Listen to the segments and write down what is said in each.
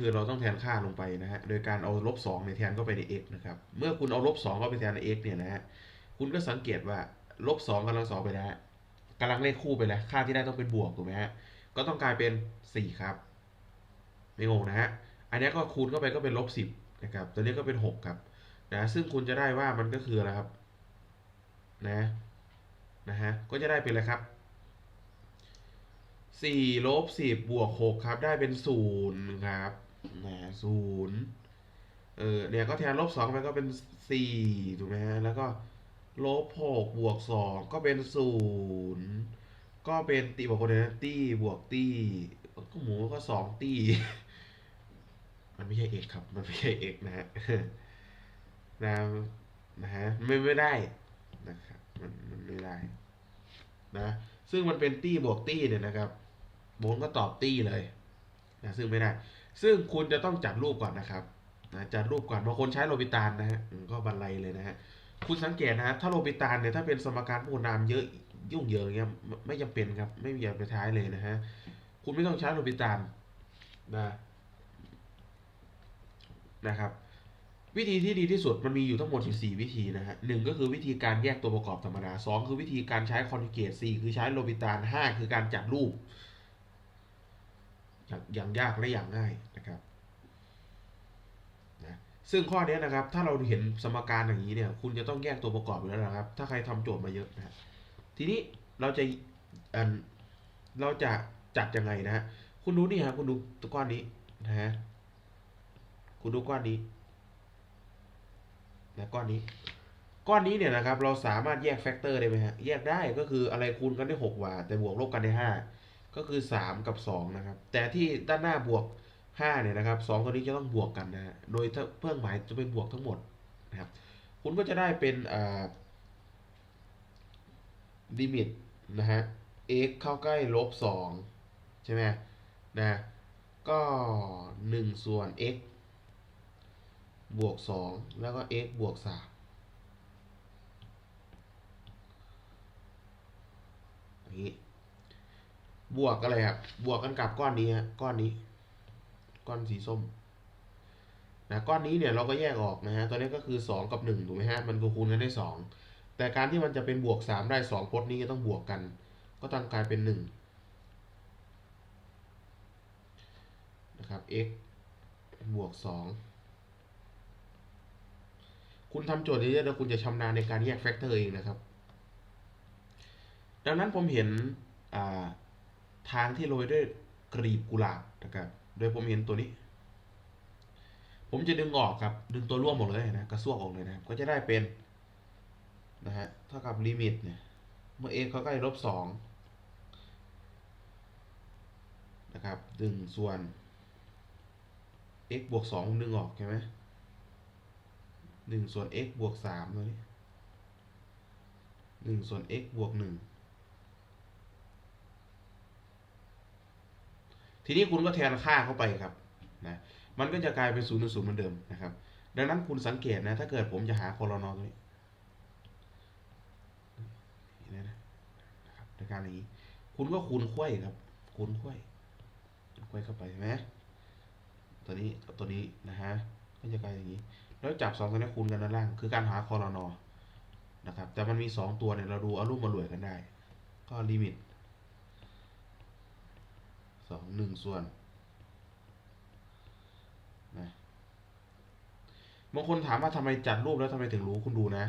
คือเราต้องแทนค่าลงไปนะฮะ โดยการเอาลบสองในแทนเข้าไปใน x นะครับ เมื่อคุณเอาลบสองเข้าไปแทนใน x เนี่ยนะฮะ คุณก็สังเกตว่าลบสองกำลังสองไปแล้วกำลังเลขคู่ไปแล้ว ค่าที่ได้ต้องเป็นบวกถูกไหมฮะ ก็ต้องกลายเป็นสี่ครับ ไม่งงนะฮะ อันนี้ก็คูณเข้าไปก็เป็นลบสิบนะครับ ตัวนี้ก็เป็นหกครับ นะ ซึ่งคุณจะได้ว่ามันก็คืออะไรครับ นะ นะฮะ ก็จะได้เป็นอะไรครับสี่ลบสิบบวกหกครับ ได้เป็นศูนย์ครับ นะศูนย์เออเนี่ยก็แทนลบสองไปก็เป็นสี่ถูกไหมฮะแล้วก็ลบหกบวกสองก็เป็นศูนย์ก็เป็นตีบวกคนเดนะตีบวกตีก็หมูก็สองตีมันไม่ใช่เอกครับ มันไม่ใช่เอกนะฮะนะนะฮะไม่ไม่ได้นะครับมันมันไม่ได้นะซึ่งมันเป็นตี้บวกตี้เนี่ยนะครับโบนก็ตอบตี้เลยนะซึ่งไม่ได้ ซึ่งคุณจะต้องจัดรูปก่อนนะครับนะจัดรูปก่อนบางคนใช้โรบิตานนะฮะก็บันไลเลยนะฮะคุณสังเกตนะฮะถ้าโรบิตานเนี่ยถ้าเป็นสมการพวกนามเยอะยุ่งเหยิงอย่างเงี้ยไม่จำเป็นครับ ไม่มีอะไรไปท้ายเลยนะฮะคุณไม่ต้องใช้โรบิตานนะนะครับวิธีที่ดีที่สุดมันมีอยู่ทั้งหมดอยู่สี่วิธีนะฮะหนึ่งก็คือวิธีการแยกตัวประกอบธรรมดาสองคือวิธีการใช้คอนเกตสี่คือใช้โรบิตานห้าคือการจัดรูป อย่างยากและอย่างง่าย ซึ่งข้อนี้นะครับ ถ้าเราเห็นสมการอย่างนี้เนี่ย คุณจะต้องแยกตัวประกอบอยู่แล้วนะครับ ถ้าใครทำโจทย์มาเยอะนะฮะทีนี้เราจะอันเราจะจัดยังไงนะฮะคุณดูนี่ฮะคุณดูตัวก้อนนี้นะฮะคุณดูก้อนนี้นะก้อนนี้ ก้อนนี้เนี่ยนะครับ เราสามารถแยกแฟกเตอร์ได้ไหมฮะแยกได้ก็คืออะไรคูณกันได้หกว่า แต่บวกลบกันได้ห้าก็คือสามกับสองนะครับ แต่ที่ด้านหน้าบวก ห้าเนี่ยนะครับสองตัวนี้จะต้องบวกกันนะฮะโดยเพื่องหมายจะเป็นบวกทั้งหมดนะครับคุณก็จะได้เป็นอ่าลิมิตนะฮะ x เข้าใกล้ลบสองใช่ไหมนะก็หนึ่งส่วน x บวกสองแล้วก็ x บวกสามอย่างนี้บวกอะไรครับบวกกันกับก้อนนี้ฮะก้อนนี้ ก้อนสีส้มนะก้อนนี้เนี่ยเราก็แยกออกนะฮะตัวนี้ก็คือสองกับหนึ่งถูกไหมฮะ มันก็คูณกันได้สองแต่การที่มันจะเป็นบวกสามได้สองพจน์นี้ก็ต้องบวกกัน ก็ต้องกลายเป็นหนึ่งนะครับ x บวกสองคุณทำโจทย์นี้แล้วคุณจะชำนาญในการแยกแฟกเตอร์เองนะครับ ดังนั้นผมเห็นทางที่โรยด้วยกรีบกุหลาบนะครับ โดยผมเห็นตัวนี้ ผมจะดึงออกครับ ดึงตัวร่วมหมดเลยนะ กระซวกออกเลยนะก็จะได้เป็นนะฮะ เท่ากับลิมิตเนี่ย เมื่อ x เขาใกล้ลบสองนะครับดึงส่วน x บวกสองดึงออกใช่ไหมหนึ่งส่วน x บวกสามตัวนี้หนึ่งส่วน x บวกหนึ่ง ทีนี้คุณก็แทนค่าเข้าไปครับนะมันก็จะกลายเป็นศูนย์ศูนย์เหมือนเดิมนะครับ ดังนั้นคุณสังเกตนะ ถ้าเกิดผมจะหาโคลนอตัวนี้นี่นะครับในการนี้ คุณก็คูณไขว้ครับ คูณไขว้ไขว้เข้าไปใช่ไหมตัวนี้กับตัวนี้นะฮะก็จะกลายอย่างนี้ แล้วจับสองตัวนี้คูณกันด้านล่าง คือการหาคอรนอนะครับ แต่มันมีสองตัวเนี่ยเราดูเอารูปมารวยกันได้ ก็ลิมิต สองหนึ่งส่วนนะบางคนถามว่าทำไมจัดรูปแล้วทำไมถึงรู้คุณดูนะ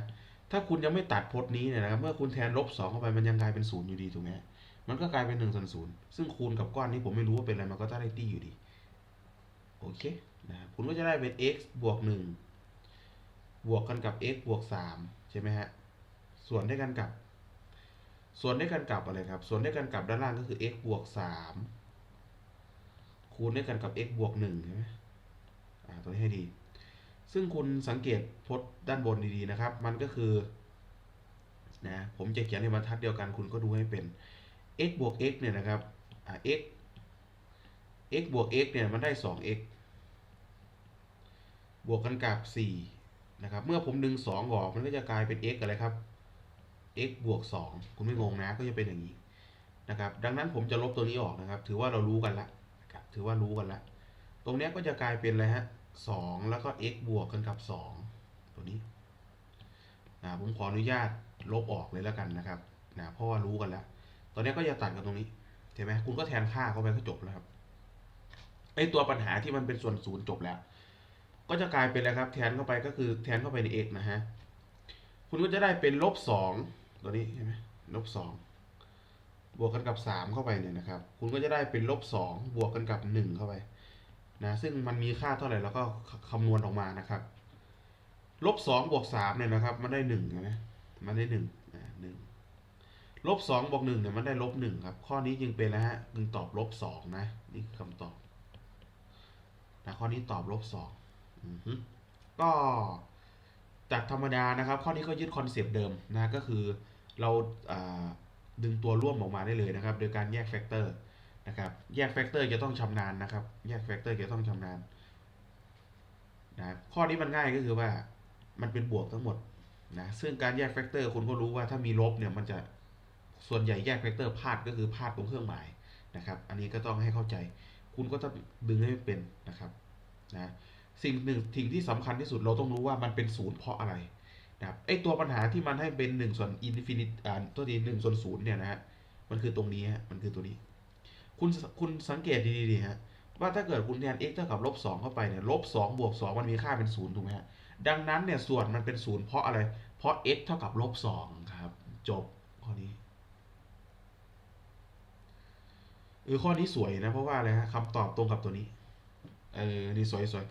ถ้าคุณยังไม่ตัดพจน์นี้เนี่ยนะครับเมื่อคุณแทนลบสองเข้าไปมันยังกลายเป็นศูนย์อยู่ดีถูกไหมมันก็กลายเป็นหนึ่งส่วนศูนย์ซึ่งคูณกับก้อนนี้ผมไม่รู้ว่าเป็นอะไรมันก็ต้องได้ตี้อยู่ดีโอเคนะครับคุณก็จะได้เป็น x บวกหนึ่งบวกกันกับ x บวกสามใช่ไหมฮะส่วนด้วยกันกับ ส่วนด้วยกันกับอะไรครับ ส่วนด้วยกันกับด้านล่างก็คือ x บวกสาม คูณด้วยกันกับ x บวกหนึ่งใช่ไหมอ่าตัวนี้ให้ดี ซึ่งคุณสังเกตพจน์ด้านบนดีๆนะครับ มันก็คือนะผมจะเขียนในบรรทัดเดียวกันคุณก็ดูให้เป็น x บวก x เนี่ยนะครับอ่า x x บวก x เนี่ยมันได้ 2x บวกกันกับ 4 นะครับ เมื่อผมดึง 2 ออก มันก็จะกลายเป็น x อะไรครับ x บวก 2 คุณไม่งงนะ ก็จะเป็นอย่างนี้นะครับ ดังนั้นผมจะลบตัวนี้ออกนะครับ ถือว่าเรารู้กันละ ถือว่ารู้กันละตรงนี้ก็จะกลายเป็นอะไรฮะสองแล้วก็ x บวกกันกับสองตัวนี้นะผมขออนุญาตลบออกเลยแล้วกันนะครับนะเพราะว่ารู้กันแล้ว ตอนนี้ก็จะตัดกันตรงนี้เห็นไหมคุณก็แทนค่าเข้าไปก็จบแล้วครับไอตัวปัญหาที่มันเป็นส่วนศูนย์จบแล้ว ก็จะกลายเป็นอะไรครับ แทนเข้าไปก็คือแทนเข้าไปใน x นะฮะคุณก็จะได้เป็นลบสองตัวนี้ใช่ไหมลบสอง บวกกันกับสามเข้าไปเนี่ยนะครับ คุณก็จะได้เป็นลบสองบวกกันกับหนึ่งเข้าไปนะซึ่งมันมีค่าเท่าไหร่แล้วก็คำนวณออกมานะครับลบสองบวกสามเนี่ยนะครับ มันได้หนึ่งใช่ไหมมันได้หนึ่งหนึ่งลบสองบวกหนึ่งเนี่ยมันได้ลบหนึ่งครับ ข้อนี้จึงเป็นแล้วฮะจึงตอบลบสองนะนี่คือคำตอบนะข้อนี้ตอบลบสองก็จากธรรมดานะครับ ข้อนี้ก็ยึดคอนเซปต์เดิมนะก็คือเราอ่า ดึงตัวร่วมออกมาได้เลยนะครับ โดยการแยกแฟกเตอร์นะครับ แยกแฟกเตอร์จะต้องชำนาญนะครับ แยกแฟกเตอร์จะต้องชำนาญนะข้อนี้มันง่ายก็คือว่ามันเป็นบวกทั้งหมดนะซึ่งการแยกแฟกเตอร์คุณก็รู้ว่าถ้ามีลบเนี่ยมันจะส่วนใหญ่แยกแฟกเตอร์พลาดก็คือพลาดตรงเครื่องหมายนะครับ อันนี้ก็ต้องให้เข้าใจ คุณก็ต้องดึงให้เป็นนะครับนะสิ่งหนึ่งสิ่งที่สำคัญที่สุดเราต้องรู้ว่ามันเป็นศูนย์เพราะอะไร นะครับไอตัวปัญหาที่มันให้เป็นหนึ่งส่วนอินฟินิตอ่าตัวนี้หนึ่งส่วนศูนย์เนี่ยนะฮะมันคือตรงนี้ฮะมันคือตัวนี้ คุณคุณสังเกตดีๆฮะว่าถ้าเกิดคุณแทน x เท่ากับลบสองเข้าไปเนี่ยลบสองบวกสองมันมีค่าเป็นศูนย์ถูกไหมฮะดังนั้นเนี่ยส่วนมันเป็นศูนย์เพราะอะไร เพราะ x เท่ากับลบสองครับ จบข้อนี้เออข้อนี้สวยนะ เพราะว่าอะไรฮะคำตอบตรงกับตัวนี้ เออ นี่สวยสวย